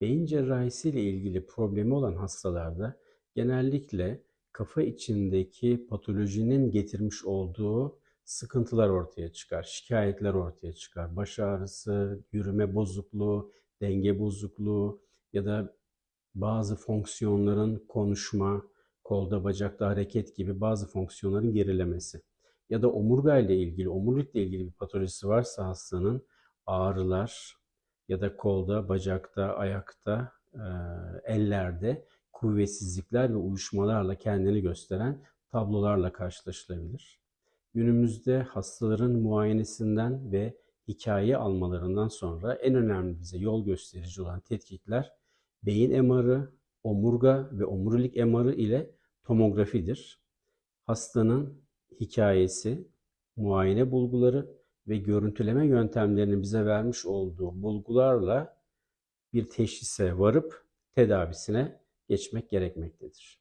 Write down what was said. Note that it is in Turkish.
Beyin cerrahisi ile ilgili problemi olan hastalarda genellikle kafa içindeki patolojinin getirmiş olduğu sıkıntılar ortaya çıkar, şikayetler ortaya çıkar. Baş ağrısı, yürüme bozukluğu, denge bozukluğu ya da bazı fonksiyonların konuşma, kolda bacakta hareket gibi bazı fonksiyonların gerilemesi ya da omurga ile ilgili, omurilikle ilgili bir patolojisi varsa hastanın ağrılar ya da kolda, bacakta, ayakta, e, ellerde kuvvetsizlikler ve uyuşmalarla kendini gösteren tablolarla karşılaşılabilir. Günümüzde hastaların muayenesinden ve hikaye almalarından sonra en önemli bize yol gösterici olan tetkikler beyin MR'ı, omurga ve omurilik MR'ı ile tomografidir. Hastanın hikayesi, muayene bulguları ve görüntüleme yöntemlerinin bize vermiş olduğu bulgularla bir teşhise varıp tedavisine geçmek gerekmektedir.